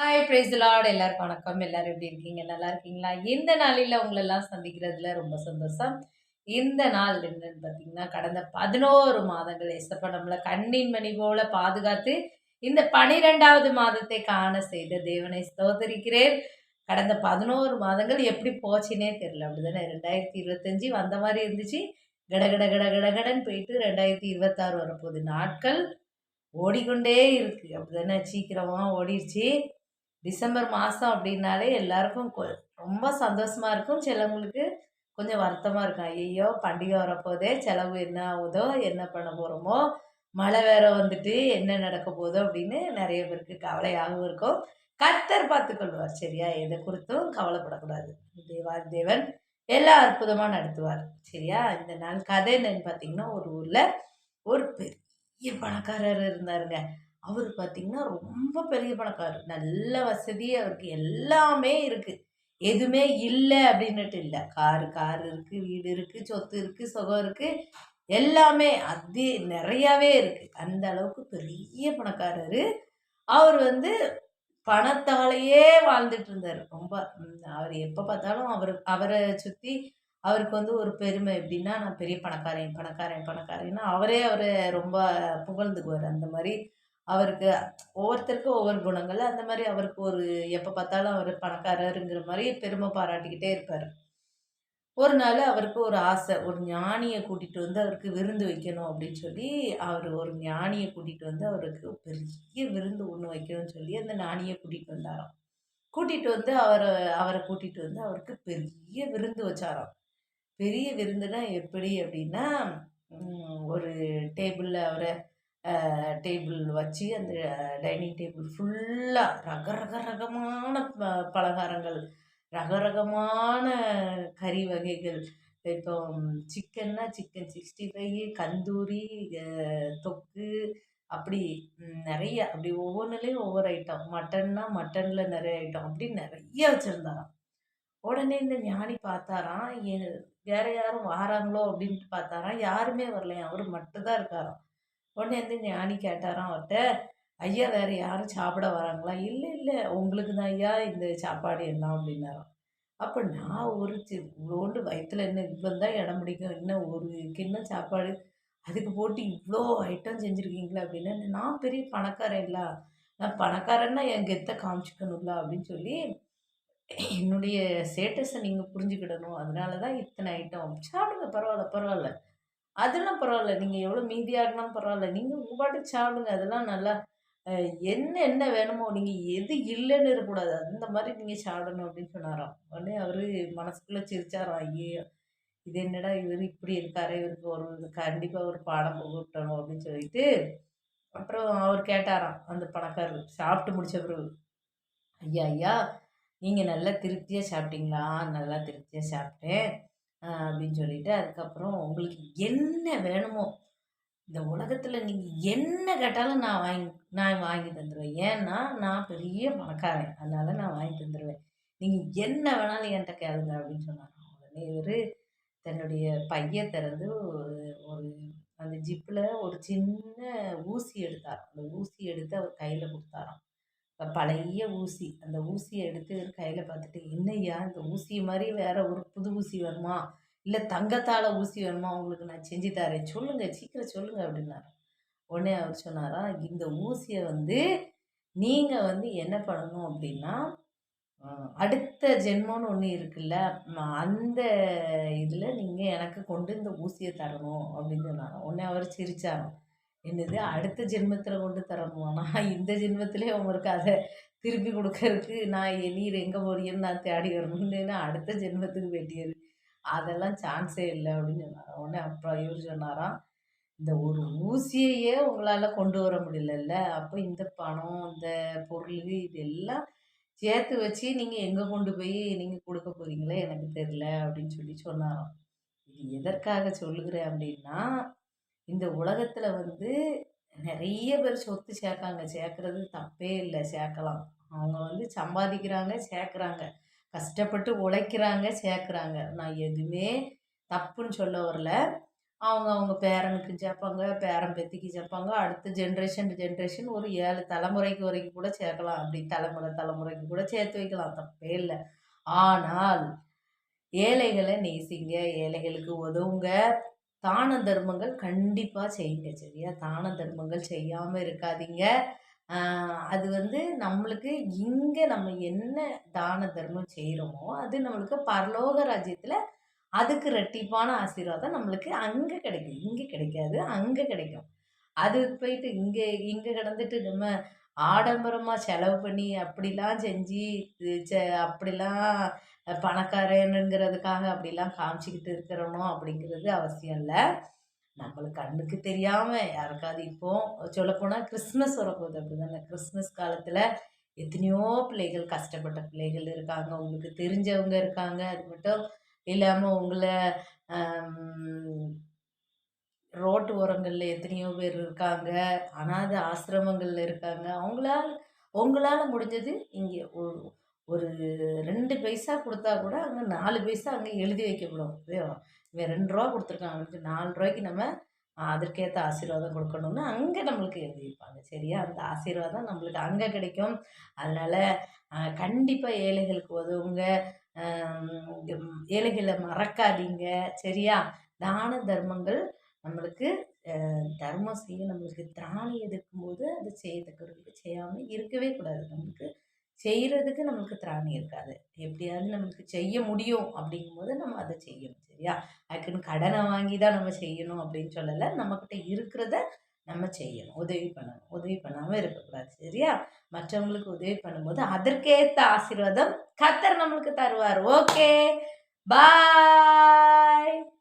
Hi price Lord எல்லாருக்கும் வணக்கம். எல்லாரும் எப்படி இருக்கீங்க? நல்லா இருக்கீங்களா? இந்த நாளில் உங்களெல்லாம் சந்திக்கிறதுல ரொம்ப சந்தோஷம். இந்த நாள் என்னன்னு பார்த்தீங்கன்னா கடந்த பதினோரு மாதங்கள் எசப்ப நம்மளை கண்ணின் மணி போல பாதுகாத்து இந்த பனிரெண்டாவது மாதத்தை காண செய்த தேவனை ஸ்தோதரிக்கிறேன் கடந்த பதினோரு மாதங்கள் எப்படி போச்சுன்னே தெரியல. அப்படிதானே? ரெண்டாயிரத்தி இருபத்தஞ்சி வந்த மாதிரி இருந்துச்சு. கடகட கடகடகடன் போயிட்டு ரெண்டாயிரத்தி இருபத்தாறு வரப்போகுது. நாட்கள் ஓடிக்கொண்டே இருக்கு. அப்படிதானே? சீக்கிரமாக ஓடிடுச்சு டிசம்பர் மாதம் அப்படின்னாலே எல்லாருக்கும் கொ- ரொம்ப சந்தோஷமாக இருக்கும். சிலவங்களுக்கு கொஞ்சம் வருத்தமாக இருக்கும். ஐயோ பண்டிகை வரப்போதே செலவு என்ன ஆகுதோ என்ன பண்ண போகிறோமோ மழை வேற வந்துட்டு என்ன நடக்க போதோ அப்படின்னு நிறைய பேருக்கு கவலையாகவும் இருக்கும். கர்த்தர் பார்த்துக்கொள்வார். சரியா? எதை குறித்தும் கவலைப்படக்கூடாது. தேவா தேவன் எல்லாம் அற்புதமாக நடத்துவார். சரியா? இந்த நாள் கதை என்னன்னு பார்த்தீங்கன்னா ஒரு ஊரில் ஒரு பெரிய பணக்காரர் இருந்தாருங்க. அவர் பார்த்தீங்கன்னா ரொம்ப பெரிய பணக்காரர். நல்ல வசதி அவருக்கு எல்லாமே இருக்குது எதுவுமே இல்லை அப்படின்னுட்டு இல்லை. காரு கார் இருக்குது வீடு இருக்குது சொத்து இருக்குது சுகம் இருக்குது எல்லாமே அது நிறையாவே இருக்குது அந்த அளவுக்கு பெரிய பணக்காரர். அவர் வந்து பணத்தாலேயே வாழ்ந்துட்டு இருந்தார். ரொம்ப அவர் எப்போ பார்த்தாலும் அவர் அவரை சுற்றி அவருக்கு வந்து ஒரு பெருமை. எப்படின்னா நான் பெரிய பணக்காரன் பணக்காரன் பணக்காரன்னா அவரே அவரை ரொம்ப புகழ்ந்துக்குவார். அந்த மாதிரி அவருக்கு ஒவ்வொருத்தருக்கும் ஒவ்வொரு குணங்கள். அந்த மாதிரி அவருக்கு ஒரு எப்போ பார்த்தாலும் அவர் பணக்காரருங்கிற மாதிரி பெருமை பாராட்டிக்கிட்டே இருப்பார். ஒரு நாள் அவருக்கு ஒரு ஆசை ஒரு ஞானியை கூட்டிகிட்டு வந்து அவருக்கு விருந்து வைக்கணும் அப்படின்னு சொல்லி அவர் ஒரு ஞானியை கூட்டிகிட்டு வந்து அவருக்கு பெரிய விருந்து ஒன்று வைக்கணும்னு சொல்லி அந்த ஞானியை கூட்டிகிட்டு வந்தாராம். கூட்டிகிட்டு வந்து அவரை அவரை கூட்டிகிட்டு வந்து அவருக்கு பெரிய விருந்து வச்சாராம். பெரிய விருந்துனா எப்படி அப்படின்னா ஒரு டேபிளில் அவரை டேபிள் வச்சு அந்த டைனிங் டேபிள் ஃபுல்லாக ரக ரக ரகமான ப- பலகாரங்கள் ரக ரகமான கறி வகைகள். இப்போ சிக்கன்னா சிக்கன் சிக்ஸ்டி ஃபைவ் கந்தூரி தொக்கு அப்படி நிறைய அப்படி ஒவ்வொன்றுலேயும் ஒவ்வொரு ஐட்டம் மட்டன்னா மட்டனில் நிறைய ஐட்டம் அப்படி நிறைய வச்சுருந்தாராம். உடனே இந்த ஞானி பார்த்தாராம் ஏ- வேற யாரும் வாராங்களோ அப்படின்ட்டு பார்த்தாராம். யாருமே வரலையாம் அவர் மட்டும்தான் இருக்காராம். உடனே வந்து ஞானி கேட்டாராம் அவர்கிட்ட ஐயா வேறு யாரும் சாப்பிட வராங்களா? இல்லை இல்லை உங்களுக்கு தான் ஐயா இந்த சாப்பாடு எல்லாம் அப்படின்னாராம். அப்போ நான் ஒரு இவ்வளோண்டு வயிற்றுல என்ன இவ்வளோ தான் இடம் பிடிக்கும் இன்னும் ஒரு கிண்ணம் சாப்பாடு அதுக்கு போட்டு இவ்வளோ ஐட்டம் செஞ்சுருக்கீங்களா அப்படின்னு நான் பெரிய பணக்காரன் இல்லை நான் பணக்காரன்னா என் கெத்தை காமிச்சிக்கணும்ல அப்படின்னு சொல்லி என்னுடைய ஸ்டேட்டஸை நீங்கள் புரிஞ்சுக்கிடணும். அதனால தான் இத்தனை ஐட்டம். சாப்பிடுங்க பரவாயில்ல பரவாயில்ல. அதெல்லாம் பரவாயில்ல. நீங்கள் எவ்வளோ மீதியாகினாலும் பரவாயில்ல. நீங்கள் உங்கள் பாட்டுக்கு சாப்பிடுங்க. அதெல்லாம் நல்லா என்ன என்ன வேணுமோ நீங்கள் எது இல்லைன்னு இருக்கக்கூடாது. அந்த மாதிரி நீங்கள் சாப்பிடணும் அப்படின்னு சொன்னாராம். உடனே அவர் மனசுக்குள்ளே சிரிச்சாராம். ஐயோ இது என்னடா இவர் இப்படி இருக்காரு? இவருக்கு ஒரு கண்டிப்பாக ஒரு பாடம் போட்டணும் அப்படின்னு சொல்லிட்டு அப்புறம் அவர் கேட்டாராம் அந்த பணக்காரர். சாப்பிட்டு முடிச்ச பிறகு ஐயா ஐயா நீங்கள் நல்லா திருப்தியாக சாப்பிட்டீங்களா? நல்லா திருப்தியாக சாப்பிட்டேன். அப்படின்னு சொல்லிட்டு அதுக்கப்புறம் உங்களுக்கு என்ன வேணுமோ இந்த உலகத்தில் நீங்கள் என்ன கேட்டாலும் நான் வாங்கி நான் வாங்கி தந்துடுவேன் ஏன்னா நான் பெரிய பணக்காரன். அதனால நான் வாங்கி தந்துடுவேன் நீங்கள் என்ன வேணாலும் என்கிட்ட கேளுங்க அப்படின்னு சொன்னாங்க. உடனே இவர் தன்னுடைய பைய திறந்து ஒரு ஒரு அந்த ஜிப்பில் ஒரு சின்ன ஊசி எடுத்தார் அந்த ஊசி எடுத்து அவர் கையில் கொடுத்தாராம். பழைய ஊசி அந்த ஊசியை எடுத்து கையில் பார்த்துட்டு என்னய்யா இந்த ஊசி மாதிரி வேற ஒரு புது ஊசி வேணுமா? இல்லை தங்கத்தால் ஊசி வேணுமா? உங்களுக்கு நான் செஞ்சு தரேன். சொல்லுங்கள் சீக்கிரம் சொல்லுங்கள் அப்படின்னாரு. உடனே அவர் சொன்னாரா இந்த ஊசியை வந்து நீங்கள் வந்து என்ன பண்ணணும் அப்படின்னா அடுத்த ஜென்மம்னு ஒன்று இருக்குல்ல அந்த இதில் நீங்கள் எனக்கு கொண்டு இந்த ஊசியை தரணும் அப்படின்னு சொன்னாங்க உடனே அவர் சிரிச்சாராம். என்னது அடுத்த ஜென்மத்தில் கொண்டு தரணுமா? இந்த ஜென்மத்திலே உங்களுக்கு அதை திருப்பி கொடுக்கறதுக்கு நான் எ- நீர் எங்கே போறீங்கன்னு நான் தேடி வரணும்னு அடுத்த ஜென்மத்துக்கு வேண்டியது? அதெல்லாம் சான்ஸே இல்லை அப்படின்னு சொன்னார். உடனே அப்புறம் இவர் சொன்னாராம் இந்த ஒரு ஊசியையே உங்களால் கொண்டு வர முடியலல்ல. அப்போ இந்த பணம் இந்த பொருள் இதெல்லாம் சேர்த்து வச்சு நீங்கள் எங்கே கொண்டு போய் நீங்கள் கொடுக்க போகிறீங்களே எனக்கு தெரில அப்படின்னு சொல்லி சொன்னாராம். இது எதற்காக சொல்லுகிறேன் அப்படின்னா இந்த உலகத்தில் வந்து நிறைய பேர் சொத்து சேர்க்காங்க. சேர்க்கறது தப்பே இல்லை. சேர்க்கலாம். அவங்க வந்து சம்பாதிக்கிறாங்க சேர்க்குறாங்க. கஷ்டப்பட்டு உழைக்கிறாங்க சேர்க்குறாங்க. நான் எதுவுமே தப்புன்னு சொல்ல வரல. அவங்க அவங்க பேரனுக்கு சேர்ப்பாங்க பேரன் பேத்திக்கு சேர்ப்பாங்க. அடுத்த ஜென்ரேஷன் ஜென்ரேஷன் ஒரு ஏழு தலைமுறைக்கு வரைக்கும் கூட சேர்க்கலாம். அப்படி தலைமுறை தலைமுறைக்கு கூட சேர்த்து வைக்கலாம். தப்பே இல்லை. ஆனால் ஏழைகளை நேசிங்க. ஏழைகளுக்கு உதவுங்க. தான தர்மங்கள் கண்டிப்பாக செய்யுங்க சரியா? தான தர்மங்கள் செய்யாமல் இருக்காதீங்க. அது வந்து நம்மளுக்கு இங்கே நம்ம என்ன தான தர்மம் செய்கிறோமோ அது நம்மளுக்கு பரலோக ராஜ்யத்தில் அதுக்கு ரெட்டிப்பான ஆசீர்வாதம் நம்மளுக்கு அங்கே கிடைக்கும். இங்கே கிடைக்காது அங்கே கிடைக்கும். அது போயிட்டு இங்கே இங்கே கிடந்துட்டு நம்ம ஆடம்பரமாக செலவு பண்ணி அப்படிலாம் செஞ்சு செ அப்படிலாம் பணக்காரனுங்கிறதுக்காக அப்படிலாம் காமிச்சிக்கிட்டு இருக்கிறணும் அப்படிங்கிறது அவசியம் இல்லை. நம்மளுக்கு கண்ணுக்கு தெரியாமல் யாருக்காவது இப்போ சொல்லப்போனால் கிறிஸ்மஸ் வரப்போகுது அப்படி தானே கிறிஸ்மஸ் காலத்தில் எத்தனையோ பிள்ளைகள் கஷ்டப்பட்ட பிள்ளைகள் இருக்காங்க. உங்களுக்கு தெரிஞ்சவங்க இருக்காங்க. அது மட்டும் இல்லாமல் உங்களை ரோட்டு ஓரங்களில் எத்தனையோ பேர் இருக்காங்க. அனாதை ஆசிரமங்களில் இருக்காங்க. அவங்களால உங்களால் முடிஞ்சது இங்கே ஒரு ரெண்டு பைசா கொடுத்தா கூட அங்கே நாலு பைசா அங்கே எழுதி வைக்கப்படும். இவன் இவன் ரெண்டு ரூபா கொடுத்துருக்கான். அவனுக்கு நாலு ரூபாய்க்கு நம்ம அதற்கேற்ற ஆசீர்வாதம் கொடுக்கணும்னு அங்கே நம்மளுக்கு எழுதி வைப்பாங்க சரியா? அந்த ஆசீர்வாதம் நம்மளுக்கு அங்கே கிடைக்கும். அதனால் கண்டிப்பாக ஏழைகளுக்கு உதவுங்க. ஏழைகளை மறக்காதீங்க. சரியா? தான தர்மங்கள் நம்மளுக்கு தர்மம் செய்ய நம்மளுக்கு திராணி எதிர்க்கும்போது அது செய்யத்தக்கவர்களுக்கு செய்யாமல் இருக்கவே கூடாது. நம்மளுக்கு செய்கிறதுக்கு நம்மளுக்கு திராணி இருக்காது. எப்படியாவது நம்மளுக்கு செய்ய முடியும் அப்படிங்கும்போது நம்ம அதை செய்யணும் சரியா? அதுக்குன்னு கடனை வாங்கி தான் நம்ம செய்யணும் அப்படின்னு சொல்லலை. நம்மக்கிட்ட இருக்கிறத நம்ம செய்யணும். உதவி பண்ணணும். உதவி பண்ணாமல் இருக்கக்கூடாது சரியா? மற்றவங்களுக்கு உதவி பண்ணும்போது அதற்கேற்ற ஆசீர்வாதம் கத்தர் நம்மளுக்கு தருவார். ஓகே. பாய்.